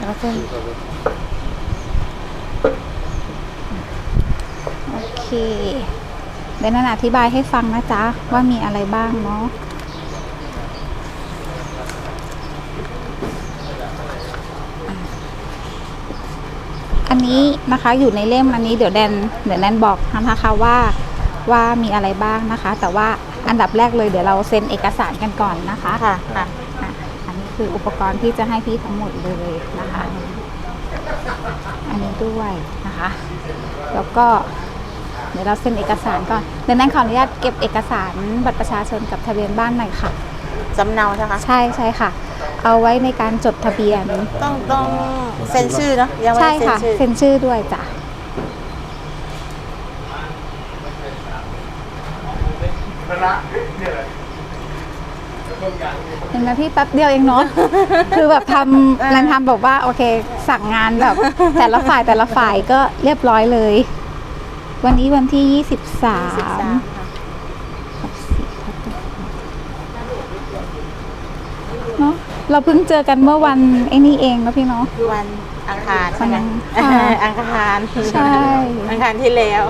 ก็จะโอเคเดี๋ยวนันอธิบายให้ฟังนะจ๊ะ ว่ามีอะไรบ้างเนาะอันนี้นะคะอยู่ในเล่มอันนี้เดี๋ยวแดนเดี๋ยวแดนบอกนะคะว่าว่ามีอะไรบ้างนะคะ แต่ว่าอันดับแรกเลยเดี๋ยวเราเซ็นเอกสารกันก่อนนะคะค่ะ ค่ะอะอันนี้คืออุปกรณ์ที่จะให้พี่ทั้งหมดเลยนะคะ อันนี้ด้วยนะคะ แล้วก็เดี๋ยวเราเซ็นเอกสารก่อนเดี๋ยวนั้นขออนุญาตเก็บเอกสารบัตรประชาชนกับทะเบียนบ้านหน่อยค่ะ สำเนาใช่ไหมคะใช่ใช่ค่ะ เอาไว้ในการจดทะเบียน ต้องต้องเซ็นชื่อเนาะยังไม่ใช่ได้เซ็นค่ะ ชื่อเซ็นชื่อด้วยจ้ะเห็ นไหมพี่แป๊บเดียวเองเนาะ คือแบบทำรันทำบอกว่าโอเค สั่งงานแบบ แต่ละฝ่ายแต่ละฝ่ายก็เรียบร้อยเลย วันนี้วันที่สิบสาม23ค่ะเนาะเราเพิ่งเจอกันเมื่อวันไอ้นี่เองนะพี่เนาะวันอังคารใช่ไหมวันอังคารอังคารใช่อังคารที่แล้ว